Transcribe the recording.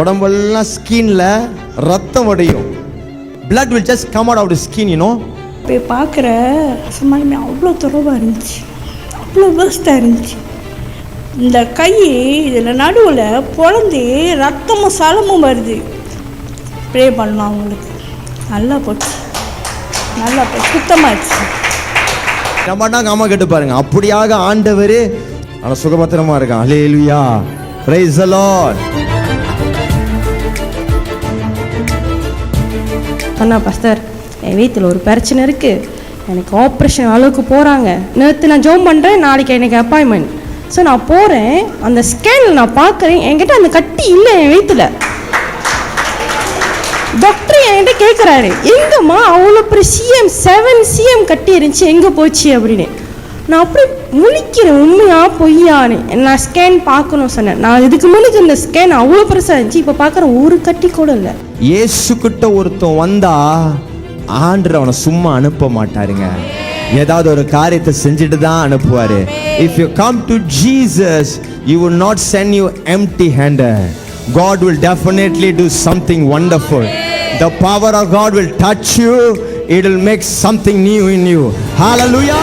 உடம்பெல்லாம் ஸ்கின்ல ரத்தம் வடியும் will just come out of the skin you know. போய் பார்க்குற சமாளிமே அவ்வளோ துறவாக இருந்துச்சு. அவ்வளோ வேஸ்ட்டாக இருந்துச்சு. இந்த கை இதில் நடுவில் பொழந்து ரத்தமும் சலமும் வருது. ப்ரே பண்ணலாம் அவங்களுக்கு நல்லா போச்சு. நல்லா போச்சு. சுத்தமாச்சு நம்மனா காம கேட்டு பாருங்க. அப்படியாக ஆண்டவர் ஆனா சுகபத்திரமா இருக்கான். ஹalleluya praise the lord. அண்ணா பாஸ்டர் என் வீட்டில் ஒரு பிரச்சனை இருக்குது எனக்கு ஆப்ரேஷன் அளவுக்கு போகிறாங்க நேற்று நான் ஜோம் பண்ணுறேன் நாளைக்கு எனக்கு அப்பாயின்மெண்ட் ஸோ நான் போகிறேன் அந்த ஸ்கேனில் நான் பார்க்குறேன் என்கிட்ட அந்த கட்டி இல்லை என் வயிற்றுல டாக்டர் என்கிட்ட கேட்குறாரு எங்கம்மா அவ்வளோ பெரிய சிஎம் செவன் சிஎம் கட்டி இருந்துச்சு எங்கே போச்சு? அப்படின்னு. நான் அப்படி முழிக்கிறேன் உண்மையா பொய்யான்னு நான் ஸ்கேன் பார்க்கணும் சொன்னேன். நான் இதுக்கு முன்னுக்கு இந்த ஸ்கேன் அவ்வளோ பெருசாக இருந்துச்சு இப்போ பார்க்குற ஒரு கட்டி கூட இல்லை. இயேசு கிட்ட ஒருத்தன் வந்தா ஆண்டவர் அவனை சும்மா அனுப்ப மாட்டாருங்க ஏதாவது ஒரு காரியத்தை செஞ்சுட்டு தான் அனுப்புவாரு if you come to Jesus you will not send you empty handed God will definitely do something wonderful. The power of God will touch you. It will make something new in you. Hallelujah.